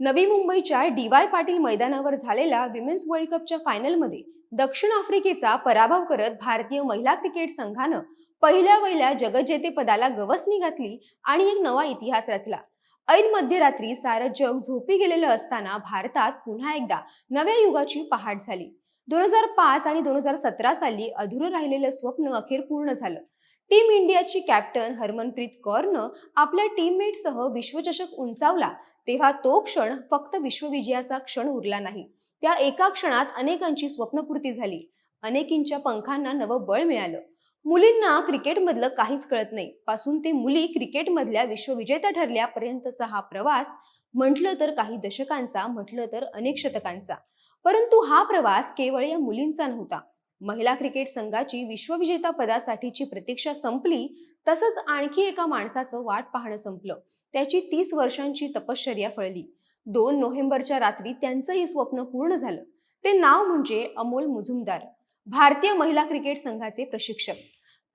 नवी मुंबईच्या D Y Patil मैदानावर झालेल्या विमेन्स वर्ल्ड कपच्या फायनलमध्ये दक्षिण आफ्रिकेचा पराभव करत भारतीय महिला क्रिकेट संघानं पहिल्या वहिल्या जगज्जेतेपदाला गवसणी घातली आणि एक नवा इतिहास रचला. ऐन मध्यरात्री सारं जग झोपी गेलेलं असताना भारतात पुन्हा एकदा नव्या युगाची पहाट झाली. दोन हजार पाच आणि दोन हजार सतरा साली अधुरं राहिलेलं स्वप्न अखेर पूर्ण झालं. टीम इंडियाची कॅप्टन हरमनप्रीत कौरनं आपल्या टीममेटसह विश्वचषक उंचावला. तेव्हा तो क्षण फक्त विश्वविजयाचा क्षण उरला नाही. त्या एका क्षणात अनेकांची स्वप्नपूर्ती झाली. अनेकींच्या पंखांना नवं बळ मिळालं. मुलींना क्रिकेटमधलं काहीच कळत नाही. पासून ते मुली क्रिकेटमधल्या विश्वविजेत्या ठरल्यापर्यंतचा हा प्रवास म्हटलं तर काही दशकांचा म्हटलं तर अनेक शतकांचा. परंतु हा प्रवास केवळ या मुलींचा नव्हता. महिला क्रिकेट संघाची विश्वविजेता पदासाठीची प्रतीक्षा संपली तसंच आणखी एका माणसाचं वाट पाहणं संपलं. त्याची तीस वर्षांची तपश्चर्या फळली. दोन नोव्हेंबरच्या रात्री त्यांचंही स्वप्न पूर्ण झालं. ते नाव म्हणजे अमोल मुजुमदार भारतीय महिला क्रिकेट संघाचे प्रशिक्षक.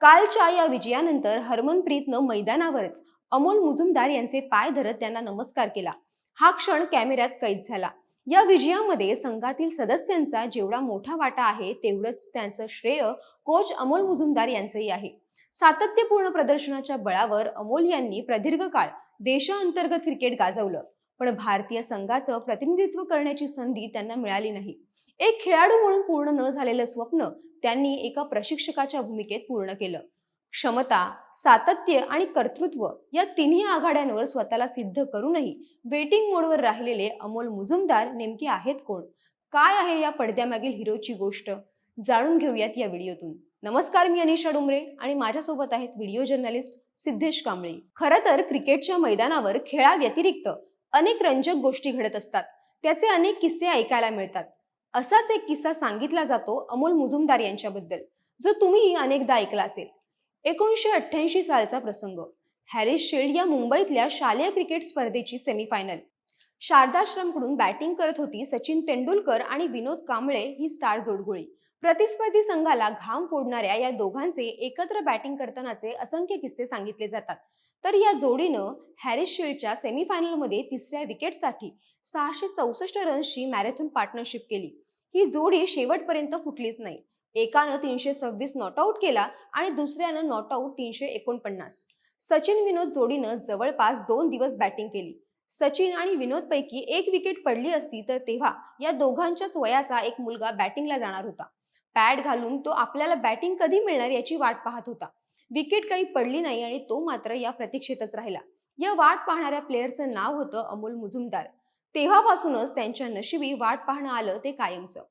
कालच्या या विजयानंतर हरमनप्रीतनं मैदानावरच अमोल मुजुमदार यांचे पाय धरत त्यांना नमस्कार केला. हा क्षण कॅमेऱ्यात कैद झाला. या विजयामध्ये संघातील सदस्यांचा जेवढा मोठा वाटा आहे तेवढंच त्यांचं श्रेय कोच अमोल मुजुमदार यांचंही आहे. सातत्यपूर्ण प्रदर्शनाच्या बळावर अमोल यांनी प्रदीर्घ काळ देशांतर्गत क्रिकेट गाजवलं. पण भारतीय संघाचं प्रतिनिधित्व करण्याची संधी त्यांना मिळाली नाही. एक खेळाडू म्हणून पूर्ण न झालेलं स्वप्न त्यांनी एका प्रशिक्षकाच्या भूमिकेत पूर्ण केलं. क्षमता सातत्य आणि कर्तृत्व या तिन्ही आघाड्यांवर स्वतःला सिद्ध करूनही वेटिंग मोडवर राहिलेले अमोल मुजुमदार नेमके आहेत कोण? काय आहे या पडद्यामागील हिरोची गोष्ट? जाणून घेऊयात या व्हिडिओतून. नमस्कार मी अनिशा डुमरे आणि माझ्यासोबत आहेत व्हिडिओ जर्नलिस्ट सिद्धेश कांबळे. खरं तर क्रिकेटच्या मैदानावर खेळाव्यतिरिक्त अनेक रंजक गोष्टी घडत असतात. त्याचे अनेक किस्से ऐकायला मिळतात. असाच एक किस्सा सांगितला जातो अमोल मुजुमदार यांच्याबद्दल जो तुम्हीही अनेकदा ऐकला असेल. एकोणीसशे अठ्ठ्याऐंशी सालचा प्रसंग. हॅरिस शिल्ड या मुंबईतल्या शालेय क्रिकेट स्पर्धेची सेमीफायनल शारदाश्रमकडून बॅटिंग करत होती सचिन तेंडुलकर आणि विनोद कांबळे ही स्टार जोडगोळी. प्रतिस्पर्धी संघाला घाम फोडणाऱ्या या दोघांचे एकत्र बॅटिंग करतानाचे असंख्य किस्से सांगितले जातात. तर या जोडीनं हॅरिस शिल्डच्या सेमीफायनलमध्ये तिसऱ्या विकेटसाठी सहाशे चौसष्ट रन्सची मॅरेथॉन पार्टनरशिप केली. ही जोडी शेवटपर्यंत फुटलीच नाही. एकानं तीनशे सव्वीस नॉट आऊट केला आणि दुसऱ्यानं नॉट आऊट तीनशे एकोणपन्नास. सचिन विनोद जोडीनं जवळपास दोन दिवस बॅटिंग केली. सचिन आणि विनोद पैकी एक विकेट पडली असती तर तेव्हा या दोघांच्याच वयाचा एक मुलगा बॅटिंगला जाणार होता. पॅड घालून तो आपल्याला बॅटिंग कधी मिळणार याची वाट पाहत होता. विकेट काही पडली नाही आणि तो मात्र या प्रतीक्षेतच राहिला. या वाट पाहणाऱ्या प्लेअरचं नाव होतं अमोल मुजुमदार. तेव्हापासूनच त्यांच्या नशिबी वाट पाहणं आलं ते कायमचं.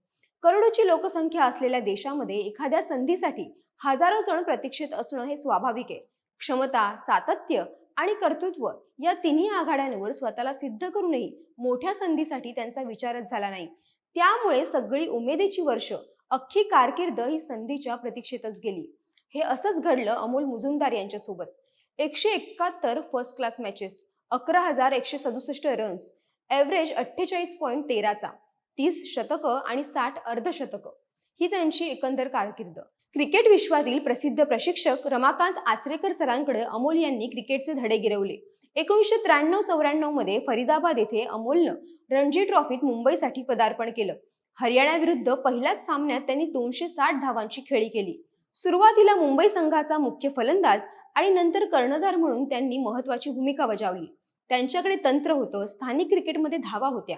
करोडोची लोकसंख्या असलेल्या देशामध्ये एखाद्या संधीसाठी हजारो जण प्रतीक्षेत असणं हे स्वाभाविक आहे. क्षमता सातत्य आणि कर्तृत्व या तिन्ही आघाड्यांवर स्वतःला सिद्ध करूनही मोठ्या संधीसाठी त्यांचा विचारच झाला नाही. त्यामुळे सगळी उमेदीची वर्ष अख्खी कारकीर्द ही संधीच्या प्रतीक्षेतच गेली. हे असंच घडलं अमोल मुजुमदार यांच्यासोबत. एकशे एकाहत्तर फर्स्ट क्लास मॅचेस अकरा हजार एकशे सदुसष्ट रन्स ॲव्हरेज अठ्ठेचाळीस पॉईंट तेराचा तीस शतकं आणि साठ अर्धशतकं. ही त्यांची एकंदर कारकीर्द. क्रिकेट विश्वातील प्रसिद्ध प्रशिक्षक रमाकांत आचरेकर सरांकडे अमोल यांनी क्रिकेटचे धडे गिरवले. एकोणीसशे त्र्याण्णव चौऱ्याण्णवमध्ये फरीदाबाद येथे अमोलनं रणजी ट्रॉफीत मुंबईसाठी पदार्पण केलं. हरियाणाविरुद्ध पहिल्याच सामन्यात त्यांनी दोनशे साठ धावांची खेळी केली. सुरुवातीला मुंबई संघाचा मुख्य फलंदाज आणि नंतर कर्णधार म्हणून त्यांनी महत्वाची भूमिका बजावली. त्यांच्याकडे तंत्र होतं स्थानिक क्रिकेटमध्ये धावा होत्या.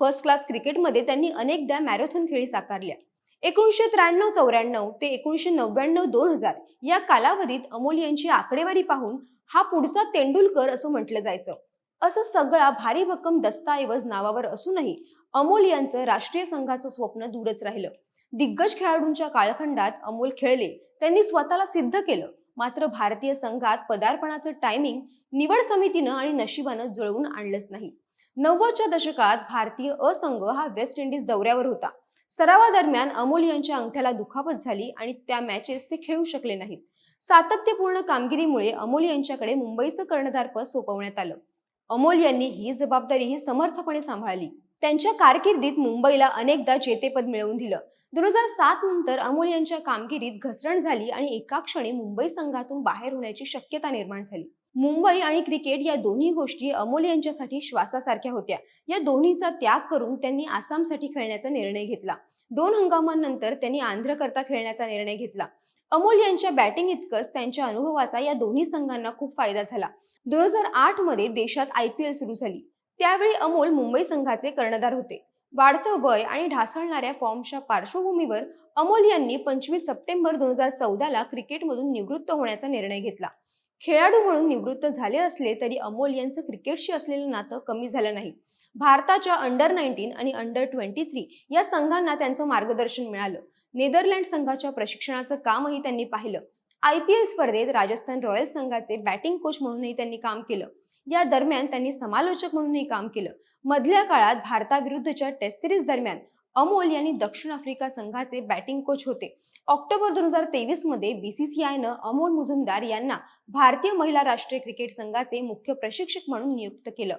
फर्स्ट क्लास क्रिकेटमध्ये त्यांनी अनेकदा मॅरेथॉन खेळी साकारल्या. एकोणीसशे त्र्याण्णव चौऱ्याण्णव ते एकोणीसशे नव्याण्णव दोन हजार या कालावधीत अमोल यांची आकडेवारी पाहून हा पुढचा तेंडुलकर असं म्हटलं जायचं. असं सगळा भारी भक्कम दस्ताऐवज नावावर असूनही अमोल यांचं राष्ट्रीय संघाचं स्वप्न दूरच राहिलं. दिग्गज खेळाडूंच्या काळखंडात अमोल खेळले त्यांनी स्वतःला सिद्ध केलं. मात्र भारतीय संघात पदार्पणाचं टायमिंग निवड समितीनं आणि नशिबानं जुळवून आणलंच नाही. नव्वदच्या दशकात भारतीय असंघ हा वेस्ट इंडिज दौऱ्यावर होता. सरावादरम्यान अमोल यांच्या अंगठ्याला दुखापत झाली आणि त्या मॅचेस ते खेळू शकले नाहीत. सातत्यपूर्ण कामगिरीमुळे अमोल यांच्याकडे मुंबईचं कर्णधारपद सोपवण्यात आलं. अमोल यांनी ही जबाबदारीही समर्थपणे सांभाळली. त्यांच्या कारकिर्दीत मुंबईला अनेकदा जेतेपद मिळवून दिलं. दोन हजार सात नंतर अमोल यांच्या कामगिरीत घसरण झाली आणि एका क्षणी मुंबई संघातून बाहेर होण्याची शक्यता निर्माण झाली. मुंबई आणि क्रिकेट या दोन्ही गोष्टी अमोल यांच्यासाठी श्वासासारख्या होत्या. या दोन्हीचा त्याग करून त्यांनी आसामसाठी खेळण्याचा निर्णय घेतला. दोन हंगामांनंतर त्यांनी आंध्रकरता खेळण्याचा निर्णय घेतला. अमोल यांच्या बॅटिंग इतकंच त्यांच्या अनुभवाचा या दोन्ही संघांना खूप फायदा झाला. दोन हजार आठमध्ये देशात आय पी एल सुरू झाली. त्यावेळी अमोल मुंबई संघाचे कर्णधार होते. वाढतं वय आणि ढासळणाऱ्या फॉर्मच्या पार्श्वभूमीवर अमोल यांनी पंचवीस सप्टेंबर दोन हजार चौदाला क्रिकेटमधून निवृत्त होण्याचा निर्णय घेतला. खेळाडू म्हणून निवृत्त झाले असले तरी अमोल यांचं क्रिकेटशी असलेलं नातं कमी झालं नाही. भारताच्या अंडर नाईन्टीन आणि अंडर ट्वेंटी थ्री या संघांना त्यांचं मार्गदर्शन मिळालं. नेदरलँड संघाच्या प्रशिक्षणाचं कामही त्यांनी पाहिलं. आय पी एल स्पर्धेत राजस्थान रॉयल्स संघाचे बॅटिंग कोच म्हणूनही त्यांनी काम केलं. या दरम्यान त्यांनी समालोचक म्हणूनही काम केलं. मधल्या काळात भारताविरुद्धच्या टेस्ट सिरीज दरम्यान अमोल यांनी दक्षिण आफ्रिका संघाचे बॅटिंग कोच होते. ऑक्टोबर दोन हजार तेवीसमध्ये बीसीसीआयनं अमोल मुजुमदार यांना भारतीय महिला राष्ट्रीय क्रिकेट संघाचे मुख्य प्रशिक्षक म्हणून नियुक्त केलं.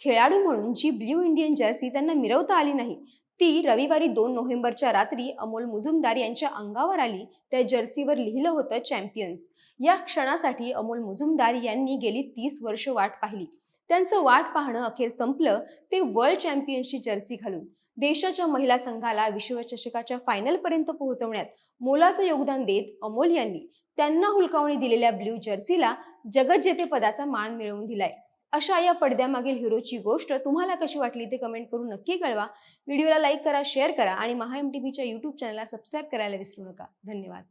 खेळाडू म्हणून जी ब्ल्यू इंडियन जर्सी त्यांना मिरवता आली नाही ती रविवारी दोन नोव्हेंबरच्या रात्री अमोल मुजुमदार यांच्या अंगावर आली त्या जर्सीवर लिहिलं होतं चॅम्पियन्स या क्षणासाठी अमोल मुजुमदार यांनी गेली तीस वर्ष वाट पाहिली. त्यांचं वाट पाहणं अखेर संपलं ते वर्ल्ड चॅम्पियन्सची जर्सी घालून. देशाच्या महिला संघाला विश्वचषकाच्या फायनलपर्यंत पोहोचवण्यात मोलाचं योगदान देत अमोल यांनी त्यांना हुलकावणी दिलेल्या ब्ल्यू जर्सीला जगज्जेतेपदाचा मान मिळवून दिलाय. अशा या पडद्यामागील हिरोची गोष्ट तुम्हाला कशी वाटली ते कमेंट करून नक्की कळवा. व्हिडिओला लाईक करा शेअर करा आणि महा एम टी व्हीच्या यूट्यूब चॅनलला सबस्क्राईब करायला विसरू नका. धन्यवाद.